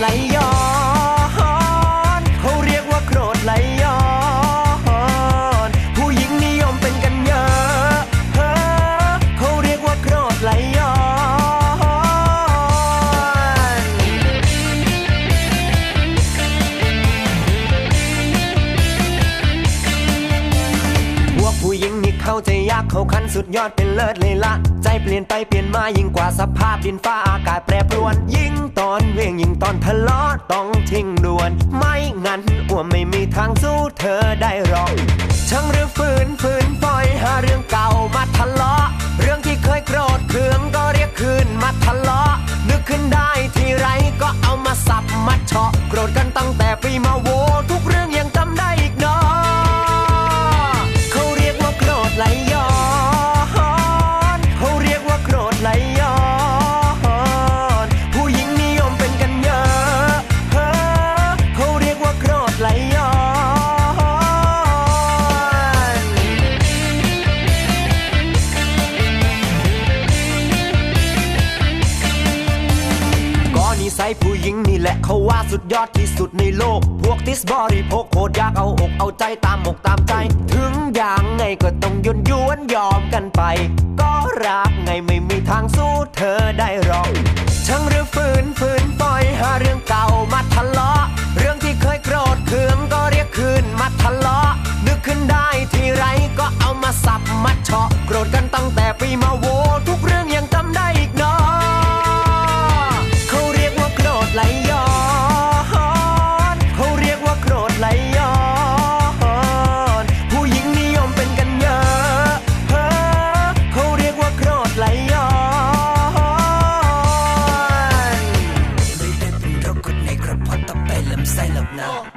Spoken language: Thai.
ไหลย้อนเขาเรียกว่าโกรธไหลย้อน ผู้หญิงนิยมเป็นกันเยอะเขาเรียกว่าโกรธไหลย้อนพวกผู้หญิงนี่เข้าใจยากเขาคันสุดยอดเป็นเลิศเลยละ ใจเปลี่ยนไปเปลี่ยนมายิ่งกว่าสภาพดินฟ้าอากาศแปรปรวนยิ่ง ว่าไม่มีทางสู้เธอได้หรอก ทั้งหรือฝืนฝืนปล่อยหาเรื่องเก่ามาทะเลาะ ผู้หญิงนี่แหละเขาว่าสุดยอดที่สุดในโลก พวกติสบอริโพกโคตรยากเอาอกเอาใจตามอกตามใจ ถึงอย่างไงก็ต้องยนยวนยอมกันไป ก็รักไงไม่มีทางสู้ No.